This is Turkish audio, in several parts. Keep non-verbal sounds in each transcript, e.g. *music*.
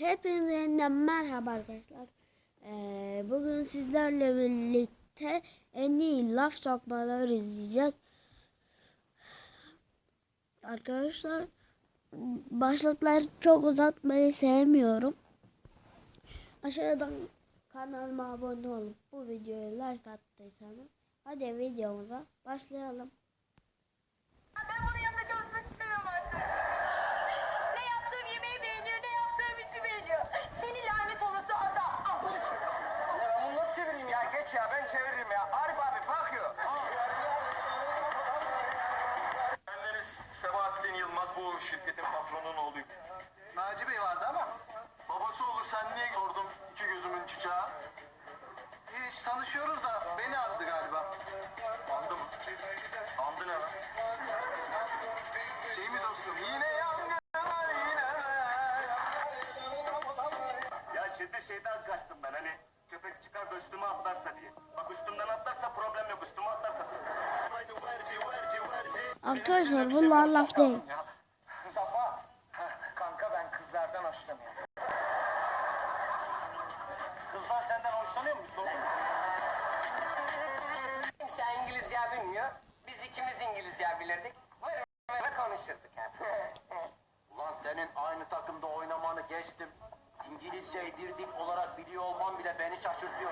Hepinize yeniden merhaba arkadaşlar. Ee, bugün sizlerle birlikte en iyi laf sokmaları izleyeceğiz. Arkadaşlar başlıkları çok uzatmayı sevmiyorum. Aşağıdan kanalıma abone olup bu videoya like attıysanız hadi videomuza başlayalım. Ben bunun yanında çalışmak istemiyorum artık. Ya? Geç ya ben çeviririm ya. Arif abi bakıyor. Bendeniz Sebahattin Yılmaz bu şirketin patronunun oğluyum. Naci Bey vardı ama Babası olur sen niye sordun iki gözümün çiçeği? hiç tanışıyoruz da beni aldı galiba. Andı mı? Andı ne lan? Şey mi dostum? Yine yangın var yine. Ya şimdi şeyden kaçtım ben hani üstüme atlarsa diye. Bak üstümden atlarsa problem yok üstüme atlarsa sıkıntı. Arkadaşlar bunlar şey laf değil. Safa. Kanka ben kızlardan hoşlanıyorum. Kızlar senden hoşlanıyor mu? Sorun. Kimse İngilizce bilmiyor. Biz ikimiz İngilizce bilirdik. Böyle konuşurduk hep. *laughs* Ulan senin aynı takımda oynamanı geçtim. İngilizceyi bir dil olarak biliyor olman bile beni şaşırtıyor.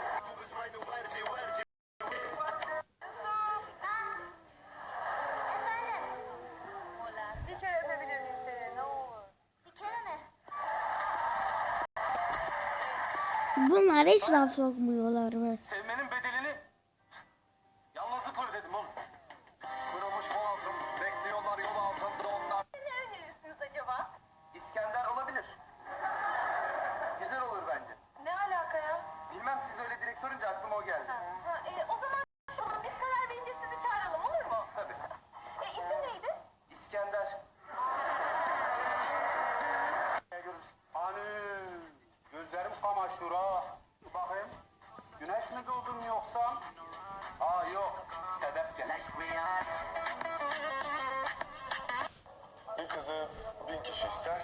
Efendim? Bir kere öpebilir miyim seni ne olur? Bir kere mi? Bunlar hiç laf sokmuyorlar be. Sevmenin bedelini yalnızlık var dedim oğlum. Kırılmış boğazım. Bekliyorlar yol altında onlar. Ne önerirsiniz acaba? İskender olabilir. Güzel olur bence. Ne alaka ya? Bilmem siz öyle direkt sorunca aklıma o geldi. Ha, e, o zaman şu- biz karar verince sizi çağıralım olur mu? Tabii. E, isim neydi? İskender. Hani gözlerim kamaşıyor ha. Bakayım. Güneş mi doğdun yoksa? Aa yok. Sebep gel. Bir kızı bin kişi ister,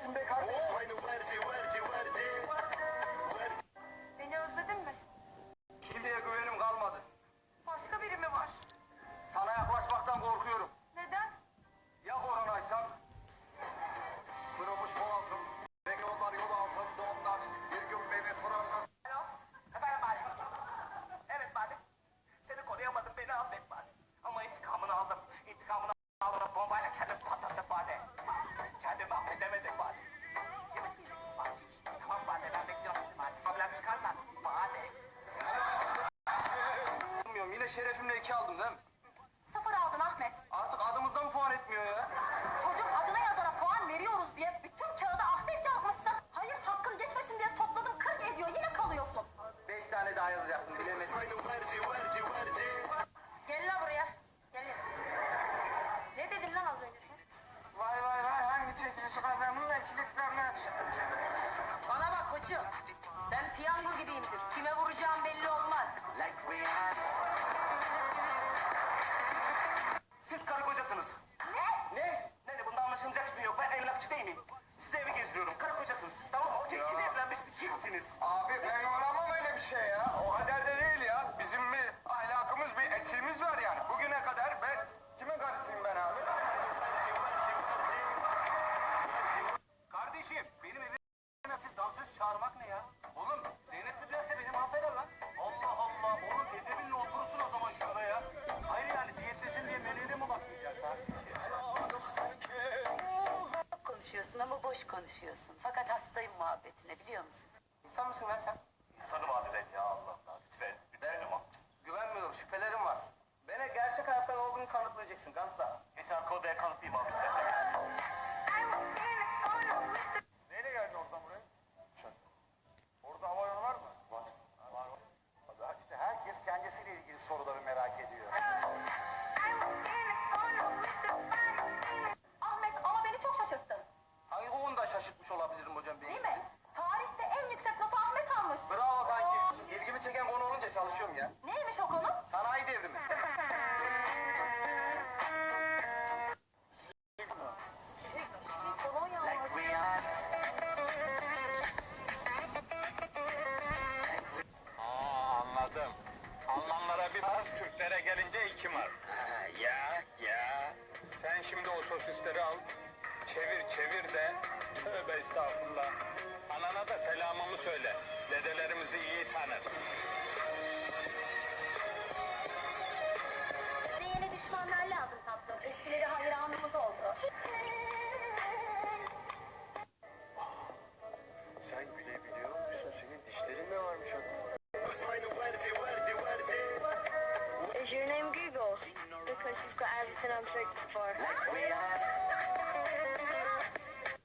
trafo girsin be kardeşim. Koçum. Ben piyango gibiyimdir. Kime vuracağım belli olmaz. Siz karı kocasınız. Ne? Ne? Ne ne bunda anlaşılacak bir şey yok. Ben emlakçı değil miyim? Size evi gezdiriyorum. Karı kocasınız siz tamam mı? Okey yeni evlenmiş bir çiftsiniz. Abi ben olamam öyle bir şey ya. O kadar da değil ya. Bizim bir ahlakımız, bir etiğimiz var yani. Bugüne kadar ben kimin karısıyım ben abi? Kardeşim benim evime siz dansöz çağırmak ne ya? Oğlum Zeynep Güdelse beni mahveder lan. Allah Allah. Oğlum edebinle oturursun o zaman şurada ya. Hayır yani diyetlesin diye meleğine mi bakmayacak ha? Konuşuyorsun ama boş konuşuyorsun. Fakat hastayım muhabbetine biliyor musun? İnsan mısın lan sen? Tanım abi ben ya Allah Allah. Lütfen. Lütfen ama. Güvenmiyorum, şüphelerim var. Bana gerçek hayattan olduğunu kanıtlayacaksın, kanıtla. Geç arka odaya kanıtlayayım abi istersen. soruları merak ediyor. Sosisleri al. Çevir çevir de. Tövbe estağfurullah. Anana da selamımı söyle. Dedelerimizi iyi tanır.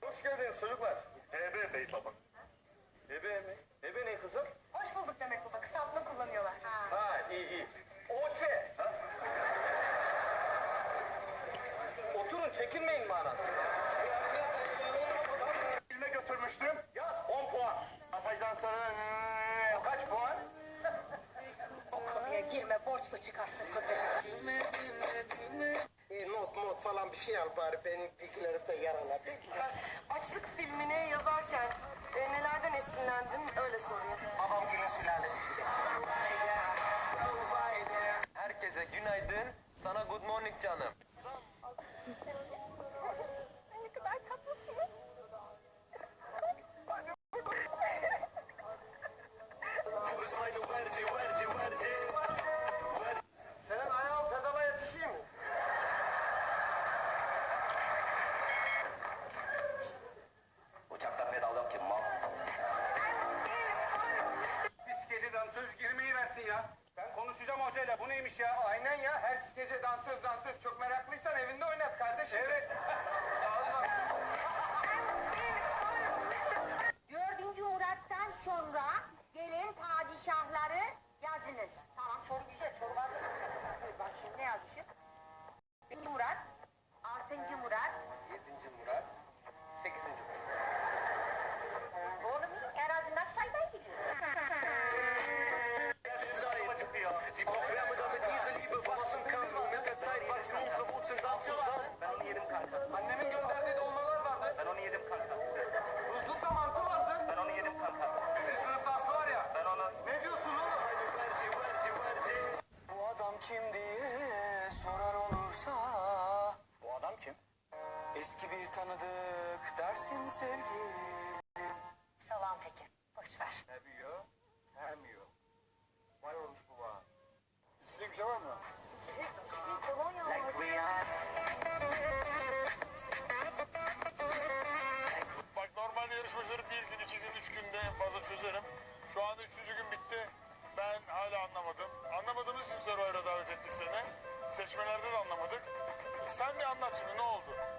Hoş geldiniz çocuklar. Hebe bey baba. Hebe mi? Hebe ne kızım? Hoş bulduk demek baba. Kısaltma kullanıyorlar. Ha. Ha iyi iyi. Oçe. Ha? Oturun çekinmeyin manası. Filme götürmüştüm. Yaz 10 puan. Masajdan sonra kaç puan? *laughs* O konuya girme. Borçlu çıkarsın Kudret. E, not not falan bir şey al bari benim bilgilerim de yarala. Açlık filmini yazarken e, nelerden esinlendin öyle sorayım. Babam günün sülalesi. Herkese günaydın. Sana good morning canım. Dansöz girmeyi versin ya. Ben konuşacağım hocayla. Bu neymiş ya? Aynen ya her skece dansöz dansöz çok meraklıysan evinde oynat kardeşim. Evet. Dördüncü Murat'tan sonra gelin padişahları yazınız. Tamam soru güzel soru basit. Bak şimdi ne yazmışım? Birinci Murat, altıncı Murat, Yedinci Murat, sekizinci Murat. Doğru mu? En azından saymayı biliyor. Sie braucht Wärme, damit ihre Liebe wachsen kann. Und mit der Zeit wachsen unsere Wurzeln da zusammen. Ben onu yedim kanka. Annemin gönderdiği dolmalar vardı. Ben onu yedim kanka. Bir şey var mı? Var. Bak normalde yarışmacıları bir gün, iki gün, üç günde en fazla çözerim. Şu anda üçüncü gün bitti. Ben hala anlamadım. Anlamadığımız için Survivor'a davet ettik seni. Seçmelerde de anlamadık. Sen bir anlat şimdi ne oldu?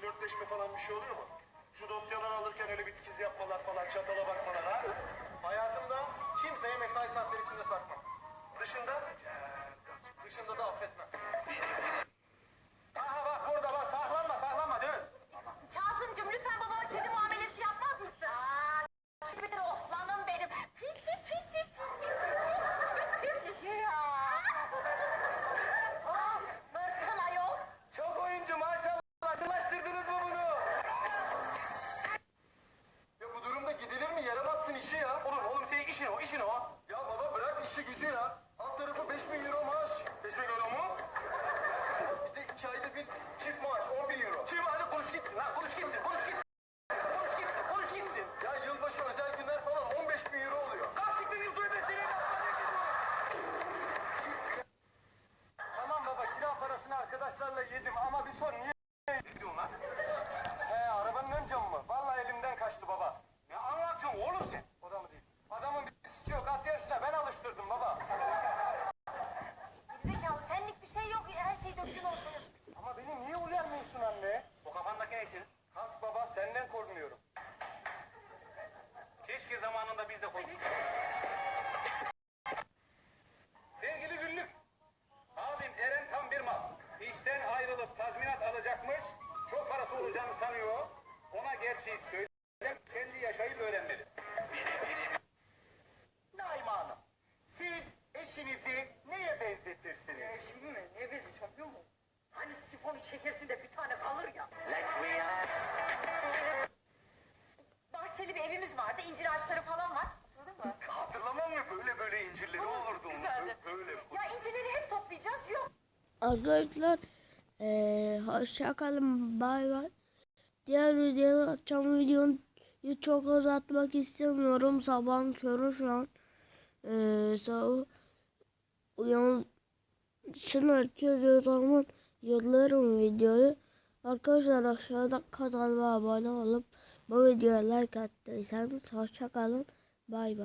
Flörtleşme falan bir şey oluyor mu? Şu dosyaları alırken öyle bir dikiz yapmalar falan, çatala bakmalar ha? Hayatımda kimseye mesai saatleri içinde sakmam. Dışında, dışında da arkadaşlarla yedim ama bir sor niye yedin lan? He arabanın ön camı mı? Vallahi elimden kaçtı baba. Ne anlatıyorsun oğlum sen? O da mı değil? Adamın bir suçu yok at yarışına ben alıştırdım baba. Gerizekalı senlik bir şey yok her şeyi döktün ortaya. Ama beni niye uyarmıyorsun anne? O kafandaki ne senin? Kas baba senden korkmuyorum. Keşke zamanında biz de konuştuk. Sevgili Güllük, abim Eren tam bir mal. İşten ayrılıp tazminat alacakmış, çok parası olacağını sanıyor. Ona gerçeği söyle, kendi yaşayıp öğrenmeli. Naime Hanım, siz eşinizi neye benzetirsiniz? Eşimi mi? Ne bezi çocuğu mu? Hani sifonu çekersin de bir tane kalır ya. Bahçeli bir evimiz vardı. incir ağaçları falan var. Hatırladın mı? Hatırlamam mı böyle böyle incirleri olurdu. güzeldi. Böyle. Ya incirleri hep toplayacağız. Yok. Arkadaşlar eee hoşça kalın bay bay. Diğer videoyu atacağım videoyu çok uzatmak istemiyorum. Sabahın körü şu an. Eee sabah uyan şunu açıyoruz o zaman yollarım videoyu. Arkadaşlar aşağıda kanalıma abone olup bu videoya like attıysanız hoşça kalın. Bay bay.